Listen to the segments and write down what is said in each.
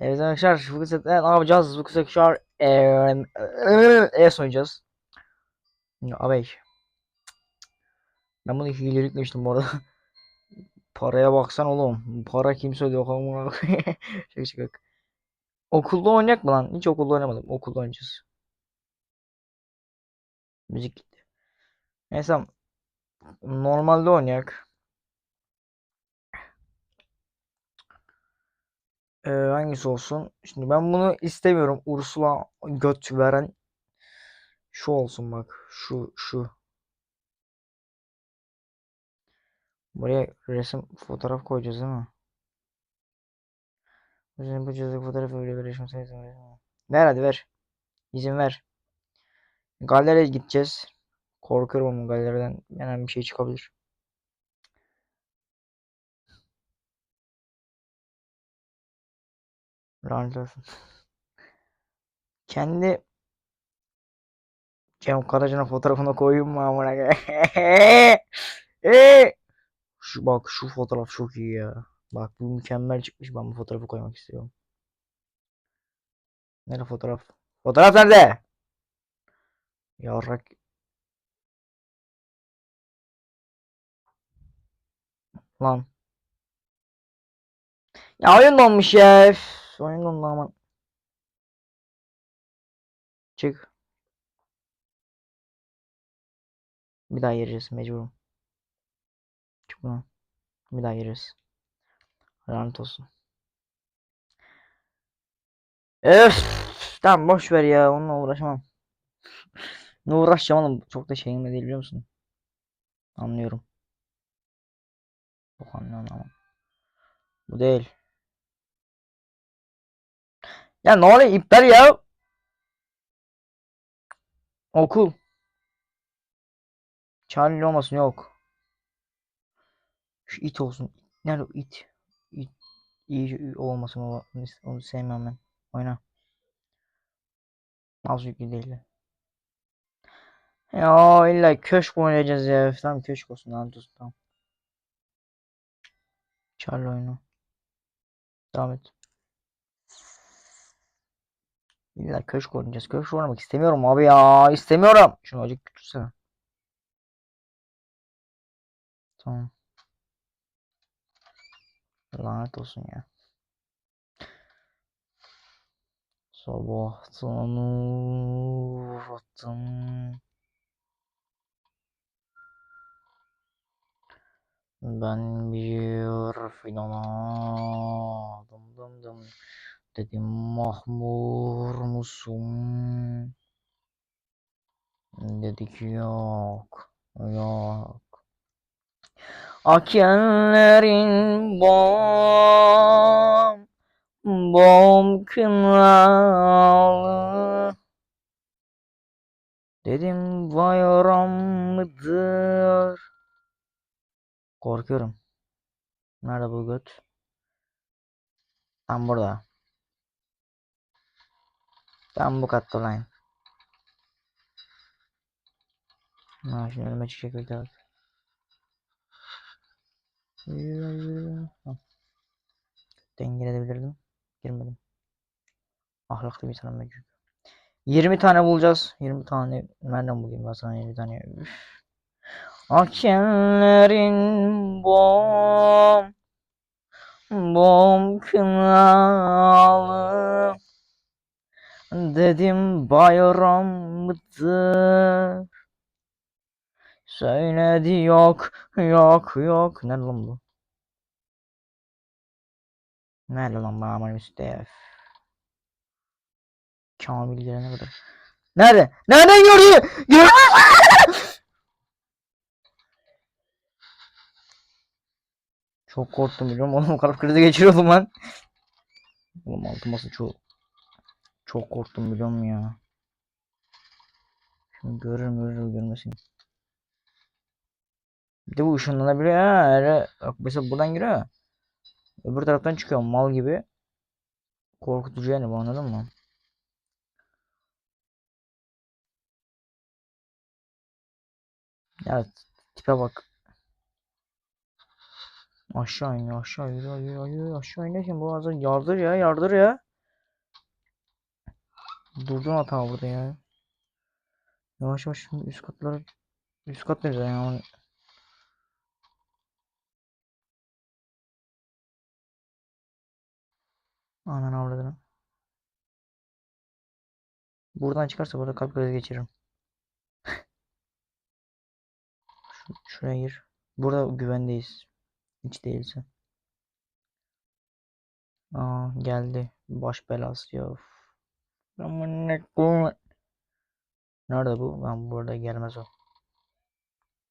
Evet arkadaşlar bu kısımda ne yapacağız? Bu kısımda şu an ES oynayacağız. Ya, Abey. Ben bunu hile yüklemiştim bu arada. Paraya baksan oğlum. Para kimse ödüyor. Şaka şaka. Okulda oynayak mı lan? Hiç okulda oynamadım. Okulda oynayacağız. Müzik gitti. Neyse. Normalde oynayak. Ee, hangisi olsun? Şimdi ben bunu istemiyorum. Ursula göt veren şu olsun bak. Şu şu. Buraya resim fotoğraf koyacağız değil mi? Üzerine bu cihazda fotoğraf öyle bir resim sayısı var. Ver hadi ver. İzin ver. Galeriye gideceğiz. Korkuyorum ama galeriden hemen bir şey çıkabilir. Lanet olsun. Kendi Cem Karaca'nın fotoğrafını koyayım mı amına? Eee! Şu bak şu fotoğraf çok iyi ya. Bak bu mükemmel çıkmış. Ben bu fotoğrafı koymak istiyorum. Nerede fotoğraf? Fotoğraf nerede? Yavrak. Lan. Ya oyun donmuş ya. Oyun dondu aman. Çık. Bir daha gireceğiz mecburum. Çık buradan. Bir daha gireceğiz. Lanet olsun. Öf. Tamam boş ver ya. Onunla uğraşamam. Ne uğraşacağım oğlum. Çok da şeyim de değil biliyor musun? Anlıyorum. Çok anlıyorum ama. Bu değil. Ya ne oluyor iptal ya? Okul. Charlie olmasın yok. Şu it olsun. Nerede it? It. İyi olmasın o. Onu sevmem ben. Oyna. Az yüklü değil. de. Ya illa köşk oynayacağız ya. Tamam köşk olsun lan dur tamam. Charlie oyunu. Devam et. İlla köşk oynayacağız. Köşk oynamak istemiyorum abi ya. İstemiyorum. Şunu acık küçülsene. Tamam. Lanet olsun ya. Sabahtan uğrattım. Ben bir fidana dım dım dım dedim mahmur musun? Dedi ki yok yok. Akenlerin bom bom kınalı Dedim bayram mıdır? Korkuyorum. Nerede bu göt? Tam burada. Tam bu katta olayım. Ha şimdi önüme çıkacak bir daha. Dengeleyebilirdim. Girmedim. Ahlaklı bir insanım ben çünkü. 20 tane bulacağız. 20 tane nereden bulayım ben sana 20 tane. Üf. Akenlerin bom bom kınalı Dedim bayram mıdır? Söyledi yok yok yok. Nerede lan bu? Nerede lan bu aman Müstef? Kamil gelene kadar. Nerede? Nereden gördü? Gördü. Çok korktum biliyor musun? Oğlum kalp krizi geçiriyordum lan. Oğlum altıması çok çok korktum biliyor musun ya? Şimdi görürüm görürüm görmesin. Bir de bu ışınlanabiliyor ha. Öyle, bak mesela buradan giriyor. Öbür taraftan çıkıyor mal gibi. Korkutucu yani bu anladın mı? Ya tipe bak. Aşağı in aşağı yürü yürü yürü aşağı inerken bu ağzı yardır ya yardır ya. Durdun hata burada ya. Yavaş yavaş şimdi üst katlara üst kat nerede ya? Anan avradını. Buradan çıkarsa burada kalp krizi geçiririm. Şu- Şuraya gir. Burada güvendeyiz. Hiç değilse. Aa geldi. Baş belası ya. Üf. Nerede bu? Ben burada gelmez o.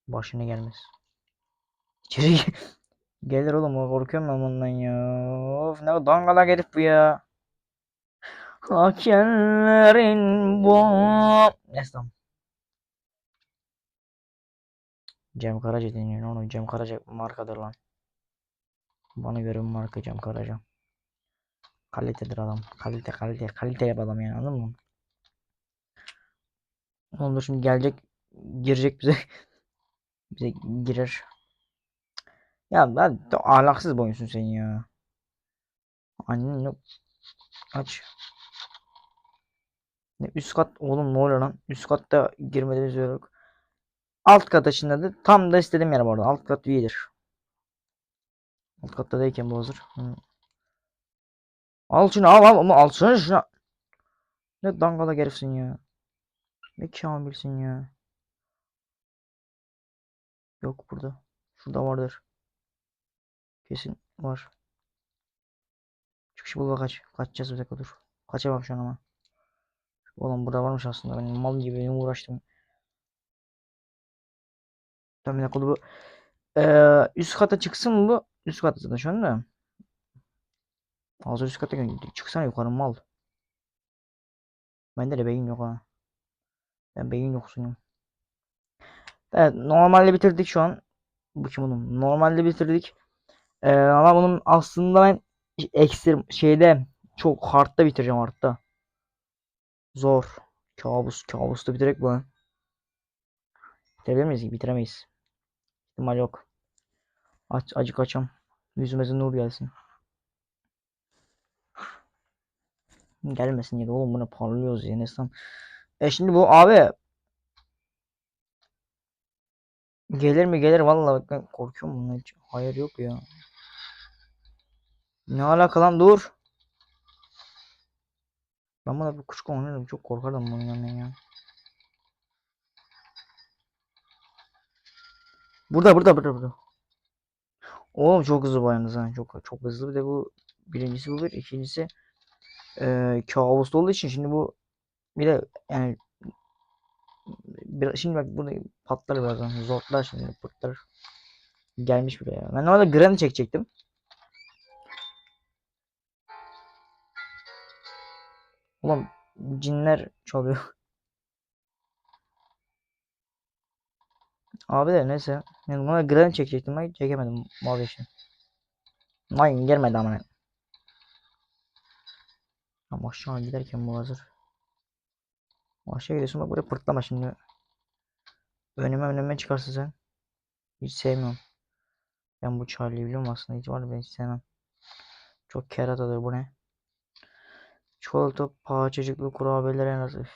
Başına gelmez. İçeri gelir oğlum o korkuyorum ben bundan ya. Of ne dangala herif bu ya. Hakenlerin bu. Neyse tamam. Cem Karaca deniyor onu. Cem Karaca markadır lan. Bana göre marka Cem Karaca. Kalitedir adam. Kalite kalite. Kalite yap adam yani anladın mı? Oğlum dur şimdi gelecek. Girecek bize. bize girer. Ya ben ahlaksız bir oyunsun sen ya. Annen yok. Aç. Ne üst kat oğlum ne oluyor lan? Üst katta girmediğimiz yok. Alt kat açıldı. Tam da istediğim yer bu arada. Alt kat iyidir. Alt katta değilken bu hazır. Hı. Al şunu al al ama alsana şunu. Ne dangala herifsin ya. Ne kamilsin ya. Yok burada. Şurada vardır. Kesin var. Çıkış bul kaç. Kaçacağız bir dakika dur. Kaçamam şu an ama. Oğlum burada varmış aslında. Ben mal gibi benim uğraştım. Tamam bir dakika bu. Ee, üst kata çıksın mı bu? Üst kata zaten şu anda. Hazır üst kata gö- çıksana yukarı mal. Bende de beyin yok ha. Ben beyin yoksunum. Evet normalde bitirdik şu an. Bu kim oğlum? Normalde bitirdik. Ee, ama bunun aslında ben ekstrem şeyde çok hardta bitireceğim hardta. Zor. Kabus. Kabusta bitirek bu. Bitirebilir miyiz? Bitiremeyiz. İhtimal yok. Aç, acık açam. Yüzümüze nur gelsin. Gelmesin ya oğlum buna parlıyoruz ya Neslan. E şimdi bu abi gelir mi gelir vallahi ben korkuyorum bundan hiç. Hayır yok ya. Ne alaka lan dur. Ben buna bir küçük oynarım çok korkardım bunun yanından ya. Burada burada burada burada. Oğlum çok hızlı bu yalnız ha. Çok çok hızlı bir de bu birincisi bu bir ikincisi eee kabusta olduğu için şimdi bu bir de yani bir, şimdi bak burada patlar birazdan zortlar şimdi pırtlar gelmiş buraya. Ben orada Granny çekecektim. Ulan cinler çalıyor. Abi de neyse. Yani buna Granny çekecektim ben çekemedim mavi için. Mayın gelmedi ama. Ama aşağı giderken bu hazır. Aşağı gidiyorsun bak buraya pırtlama şimdi. Önüme önüme çıkarsın sen. Hiç sevmiyorum. Ben bu Charlie'yi biliyorum aslında hiç var ben hiç sevmem. Çok keratadır bu ne? Çikolata parçacıklı kurabiyeler en az. Üf.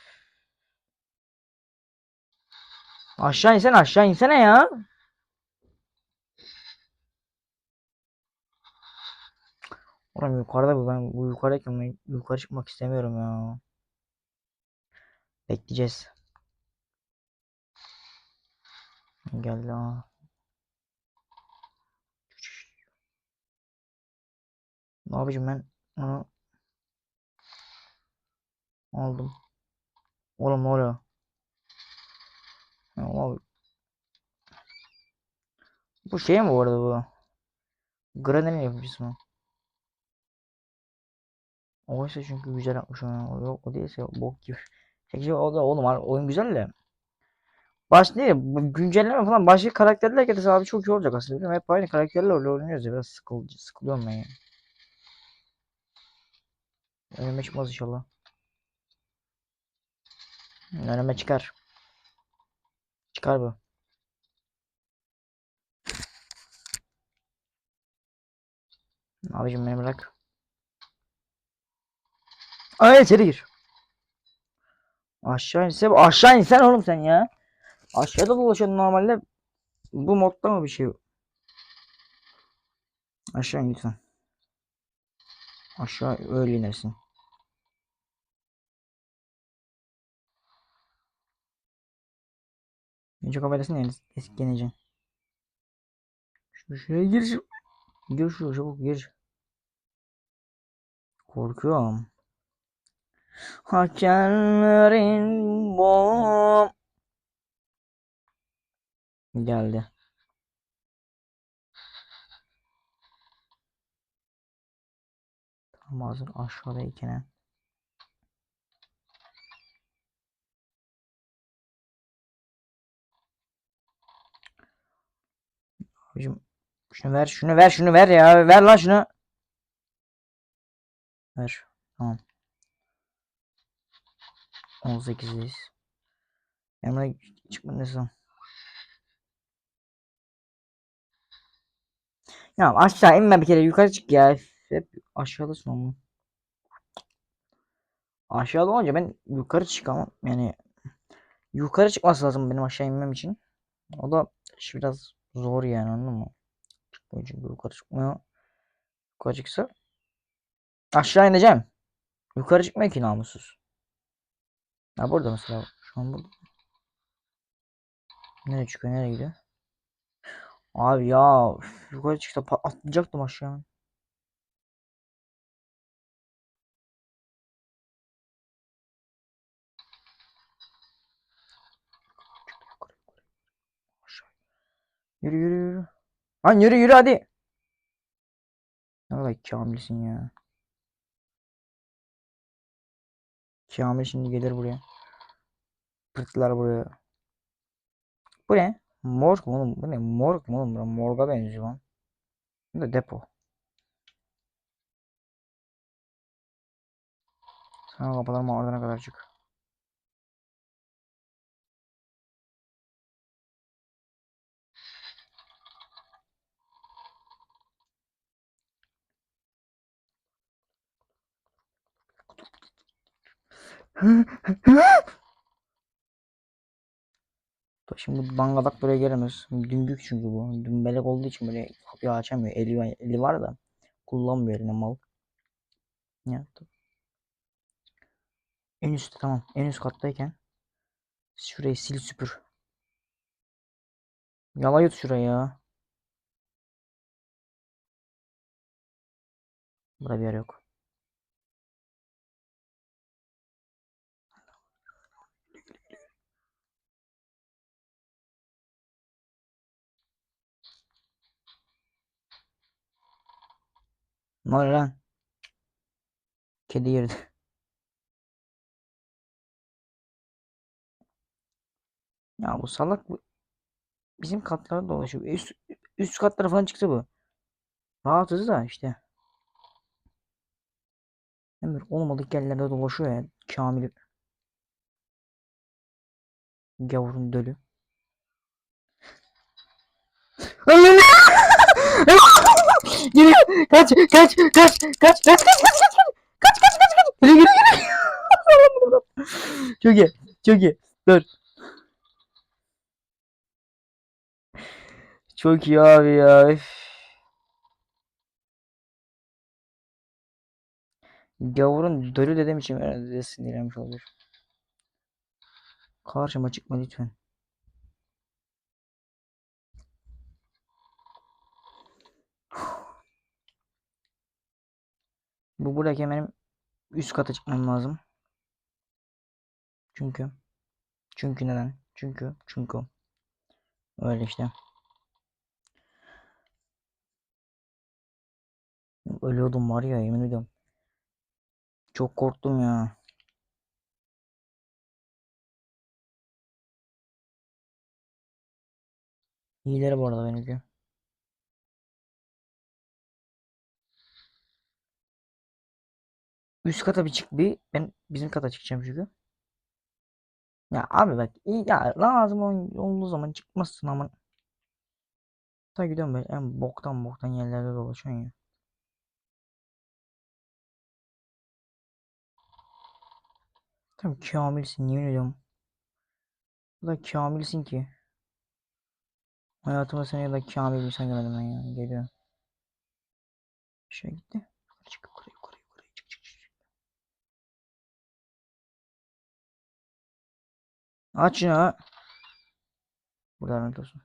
Aşağı insene aşağı insene ya. Oğlum yukarıda bu ben bu yukarıdayken ben yukarı çıkmak istemiyorum ya. Bekleyeceğiz. Geldi ha. Ne yapacağım ben onu aldım. Oğlum ne? Ya, oğlum. Bu şey mi bu arada bu? Granny'nin yapıcısı mı? Oysa çünkü güzel yapmış onu. Yok o değilse bok gibi. Çekici o da oğlum oyun güzel de. Baş bu güncelleme falan başka karakterler getirse abi çok iyi olacak aslında. Bilmiyorum, hep aynı karakterlerle oynuyoruz ya biraz sıkılıcı sıkılıyorum ben ya. Önüme çıkmaz inşallah. Önüme çıkar. Çıkar bu. Abicim beni bırak. Ay içeri gir. Aşağı inse aşağı insen oğlum sen ya. Aşağıda dolaşıyorsun normalde. Bu modda mı bir şey? Aşağı in lütfen. Aşağı öyle inersin. Önce kamerasını en eskeneceksin. Şu şuraya gir. Gir şu çabuk gir. Korkuyorum. Hakenlerin bom. Geldi. Tam ağzın aşağıdayken. Abicim şunu ver şunu ver şunu ver ya ver lan şunu. Ver. Tamam. 18'deyiz. Emre çıkmadıysan. Ya aşağı inme bir kere yukarı çık ya. Hep aşağıdasın ama. Aşağıda olunca ben yukarı çıkamam. Yani yukarı çıkması lazım benim aşağı inmem için. O da iş biraz zor yani anladın mı? Çıkmıyor çünkü yukarı çıkmıyor. Yukarı çıksa aşağı ineceğim. Yukarı çıkmıyor ki namussuz. Ha burada mesela. Şu an burada. Nereye çıkıyor? Nereye gidiyor? Abi ya yukarı atlayacaktım. Çıktı yukarı. Aşağı. Yürü yürü yürü. Lan yürü yürü hadi. Ne kadar kamilsin ya. Kamil şimdi gelir buraya. Pırtlar buraya. Bu ne? Morg mu oğlum? Bu ne? Morg mu Morga benziyor lan. Bu da depo. Sana kapatalım oradan kadar çık. Şimdi bangadak buraya gelemez. Dümbük çünkü bu. Dümbelek olduğu için böyle kapıyı açamıyor. Eli, eli var da kullanmıyor eline mal. Ya. En üstte tamam. En üst kattayken şurayı sil süpür. Yala yut şurayı ya. Burada bir yer yok. Ne oluyor lan? Kedi girdi. Ya bu salak bu. Bizim katlarda dolaşıyor. Üst, üst katlara falan çıksa bu. Rahatız da işte. Emir olmadık yerlerde dolaşıyor ya. Kamil. Gavurun dölü. Geliyor. Kaç kaç kaç kaç kaç kaç kaç kaç kaç kaç kaç kaç kaç Geliyor geliyor geliyor. Çok iyi. Çok iyi. Dur. Çok iyi abi ya. üf. Gavurun dölü dediğim için herhalde sinirlenmiş olabilir. Karşıma çıkma lütfen. Bu buradayken benim üst kata çıkmam lazım. Çünkü çünkü neden? Çünkü çünkü öyle işte. Ölüyordum var ya yemin ediyorum. Çok korktum ya. İyileri bu arada benimki. Üst kata bir çık bir. Ben bizim kata çıkacağım çünkü. Ya abi bak ya lazım ol- olduğu zaman çıkmazsın ama. Ta gidiyorum böyle en boktan boktan yerlerde dolaşıyorsun ya. Tam kamilsin yemin ediyorum. Bu da kamilsin ki. Hayatımda seni ya da kamil bir insan görmedim ben ya. Geliyor. Şey gitti. Çık yukarı Aç şunu. Burada lanet olsun.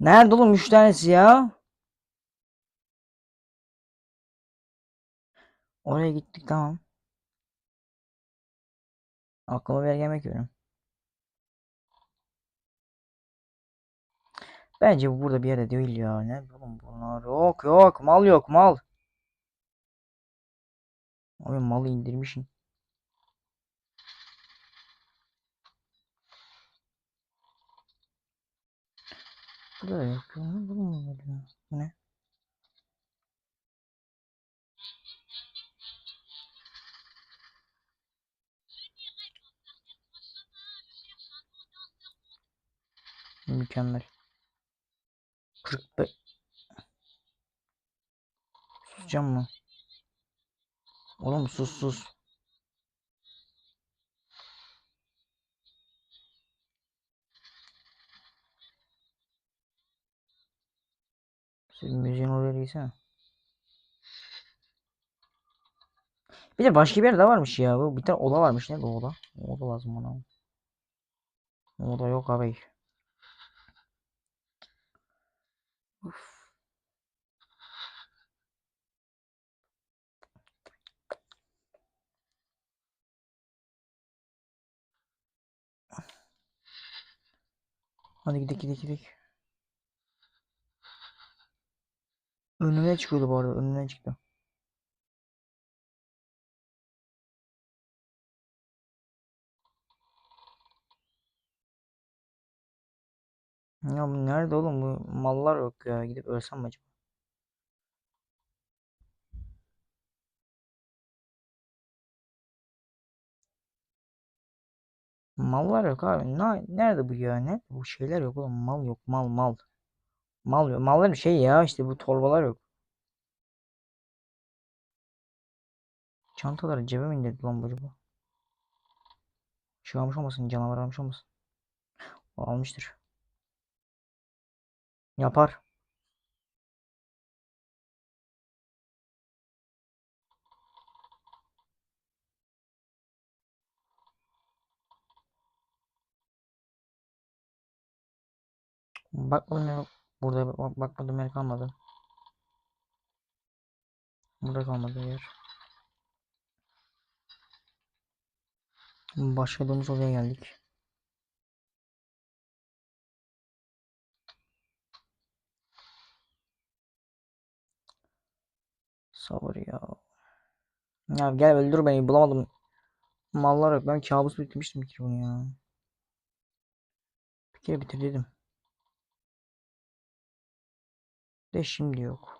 Nerede oğlum 3 tanesi ya? Oraya gittik tamam. Aklıma bir yemek yiyorum. Bence bu burada bir yerde değil ya. Ne bunlar? Yok yok mal yok mal. Abi malı indirmişsin. Burada da yok ya. Bu? Bu ne? Mükemmel. 45 Susacağım mı? Oğlum sus sus. Senin müziğin oraya değilsene. Bir de başka bir yer daha varmış ya. Bu bir tane oda varmış. Nerede oda? Oda lazım bana. Oda yok abi. Hadi gidelim gidelim gidelim. Önüme çıkıyordu bu arada. Önüme çıktı. Ya bu nerede oğlum bu mallar yok ya. Gidip ölsem mi acaba? Mallar yok abi. Ne, nerede bu ya? Bu şeyler yok oğlum. Mal yok. Mal mal. Mal yok. Mallar şey ya işte bu torbalar yok. Çantaları cebe mi indirdi lan bu acaba? Şey almış olmasın? Canavar almış olmasın? O almıştır. Yapar. Bakmadım. Burada bak, bakmadım yer kalmadı. Burada kalmadı yer. Başladığımız odaya geldik. Sabır ya. Ya gel öldür beni bulamadım. Mallar yok. Ben kabus bitirmiştim ki bunu ya. Bir kere bitir dedim. De şimdi yok.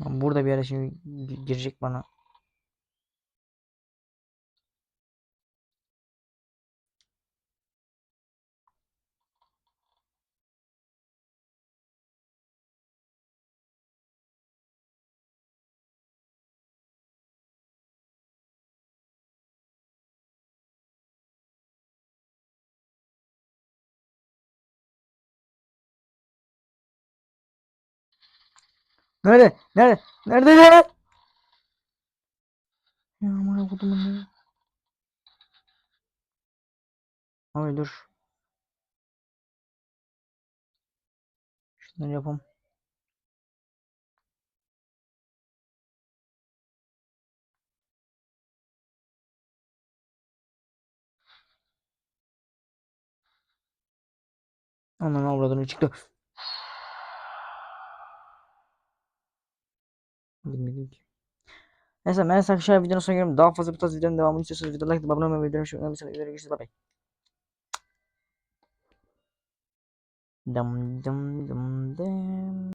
Burada bir yere şimdi gi- girecek bana. Nerede? Nerede? Nerede? Nerede? Ya amına kodumun ya. Abi dur. Şunları yapalım. Ananı avradını çıktı. Bilmedim ki. Neyse ben arkadaşlar videonun sonuna geliyorum. Daha fazla bu tarz videoların devamını istiyorsanız videoda like, abone olmayı ve bildirim şunu unutmayın. Görüşürüz. Bye bye. Dum dum dum dum.